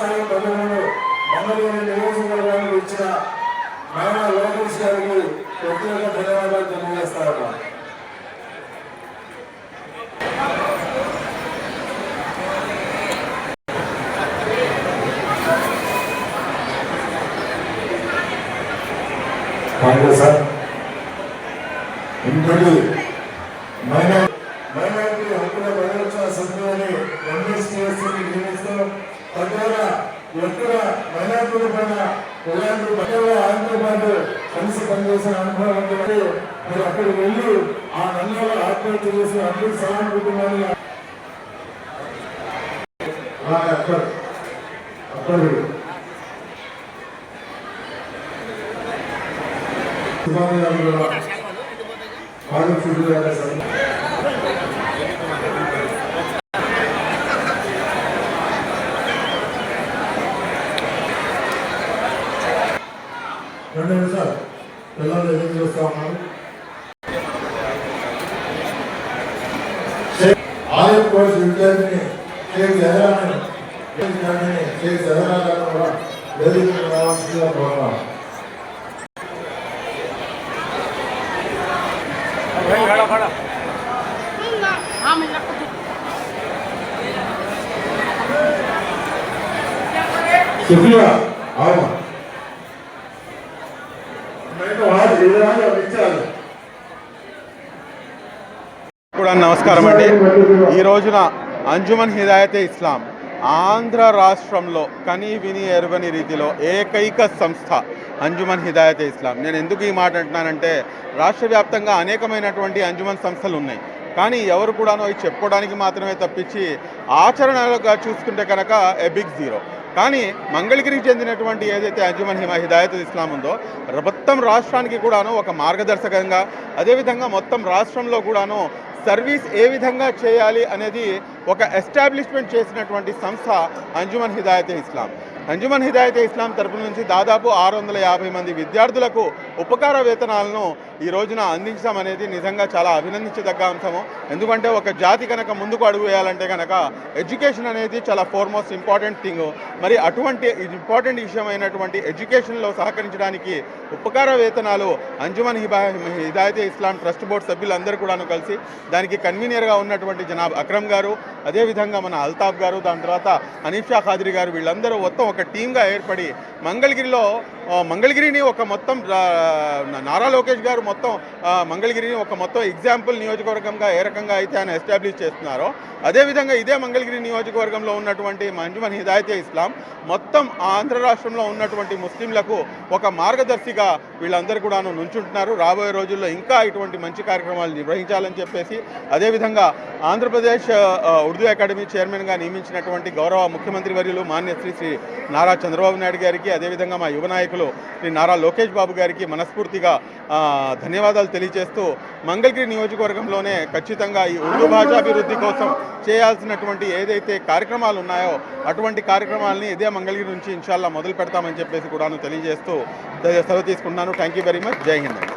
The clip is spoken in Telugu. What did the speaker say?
స్థాయి ప్రజలను మంగళగిరి నియోజకవర్గానికి ఇచ్చిన నానా లోకేష్ గారికి ప్రత్యేక ధన్యవాదాలు తెలియజేస్తా ఉన్నాం సార్ ఎక్కడ మైనారిటీల పైన ఎలాంటి పక్కన ఆయనతో పాటు కలిసి పనిచేసిన అనుభవం ఉందంటే మీరు అక్కడికి వెళ్ళి ఆ నల్లలో ఆత్మహత్య చేసి అన్ని సమాన కుటుంబాన్ని అక్కడ అక్కడ సుమారు గారు కూడా చూస్తా ఉన్నారు ఆయా కోర్సు విద్యార్థిని షేక్ జహరాని విద్యార్థిని షేక్ జహరా గారు కూడా వేదికకు రావాల్సిందిగా కోరుతున్నాం हाँ मैं लगता కూడా నమస్కారం అండి. ఈ రోజున అంజుమన్ హిదాయతే ఇస్లాం ఆంధ్ర రాష్ట్రంలో కని విని ఎరుగని రీతిలో ఏకైక సంస్థ అంజుమన్ హిదాయతే ఇస్లాం. నేను ఎందుకు ఈ మాట అంటున్నానంటే రాష్ట్ర వ్యాప్తంగా అనేకమైనటువంటి అంజుమన్ సంస్థలు ఉన్నాయి. కానీ ఎవరు కూడాను అవి చెప్పుకోవడానికి మాత్రమే తప్పించి ఆచరణలుగా చూసుకుంటే కనుక ఎ బిగ్ జీరో. కానీ మంగళగిరికి చెందినటువంటి ఏదైతే అంజుమన్ హిమా హిదాయత్ ఇస్లాం ఉందో మొత్తం రాష్ట్రానికి కూడాను ఒక మార్గదర్శకంగా అదేవిధంగా మొత్తం రాష్ట్రంలో కూడాను సర్వీస్ ఏ విధంగా చేయాలి అనేది ఒక ఎస్టాబ్లిష్మెంట్ చేసినటువంటి సంస్థ అంజుమన్ హిదాయత్ ఇస్లాం. అంజుమన్ హిదాయతే ఇస్లాం తరపు నుంచి దాదాపు ఆరు వందల యాభై మంది విద్యార్థులకు ఉపకార వేతనాలను ఈ రోజున అందించడం అనేది నిజంగా చాలా అభినందించదగ్గ అంశము. ఎందుకంటే ఒక జాతి కనుక ముందుకు అడుగు వేయాలంటే కనుక ఎడ్యుకేషన్ అనేది చాలా ఫోర్మోస్ట్ ఇంపార్టెంట్ థింగ్ మరి అటువంటి ఇంపార్టెంట్ విషయమైనటువంటి ఎడ్యుకేషన్లో సహకరించడానికి ఉపకార వేతనాలు అంజుమన్ హిబా హిదాయతే ఇస్లాం ట్రస్ట్ బోర్డు సభ్యులందరూ కూడాను కలిసి దానికి కన్వీనియర్గా ఉన్నటువంటి జనాబ్ అక్రమ్ గారు అదేవిధంగా మన అల్తాఫ్ గారు దాని తర్వాత అనీషా ఖాద్రి గారు వీళ్ళందరూ మొత్తం ఒక టీమ్గా ఏర్పడి మంగళగిరిలో మంగళగిరిని ఒక మొత్తం నారా లోకేష్ గారు మొత్తం మంగళగిరిని ఒక మొత్తం ఎగ్జాంపుల్ నియోజకవర్గంగా ఏ రకంగా అయితే ఆయన ఎస్టాబ్లిష్ చేస్తున్నారో అదేవిధంగా ఇదే మంగళగిరి నియోజకవర్గంలో ఉన్నటువంటి మంజుమన్ హిదాయతే ఇస్లాం మొత్తం ఆంధ్ర రాష్ట్రంలో ఉన్నటువంటి ముస్లింలకు ఒక మార్గదర్శిగా వీళ్ళందరూ కూడాను నుంచుంటున్నారు. రాబోయే రోజుల్లో ఇంకా ఇటువంటి మంచి కార్యక్రమాలు నిర్వహించాలని చెప్పేసి అదేవిధంగా ఆంధ్రప్రదేశ్ ఉర్దూ అకాడమీ చైర్మన్గా నియమించినటువంటి గౌరవ ముఖ్యమంత్రి వర్యులు మాన్య శ్రీ శ్రీ నారా చంద్రబాబు నాయుడు గారికి అదేవిధంగా మా యువ నాయకులు శ్రీ నారా లోకేష్ బాబు గారికి మనస్ఫూర్తిగా ధన్యవాదాలు తెలియజేస్తూ మంగళగిరి నియోజకవర్గంలోనే ఖచ్చితంగా ఈ ఉర్దూ భాషాభివృద్ధి కోసం చేయాల్సినటువంటి ఏదైతే కార్యక్రమాలు ఉన్నాయో అటువంటి కార్యక్రమాలని ఇదే మంగళగిరి నుంచి ఇన్షాల్లా మొదలు పెడతామని చెప్పేసి కూడాను తెలియజేస్తూ సెలవు తీసుకుంటున్నాను. థ్యాంక్ యూ వెరీ మచ్ జై హింద్.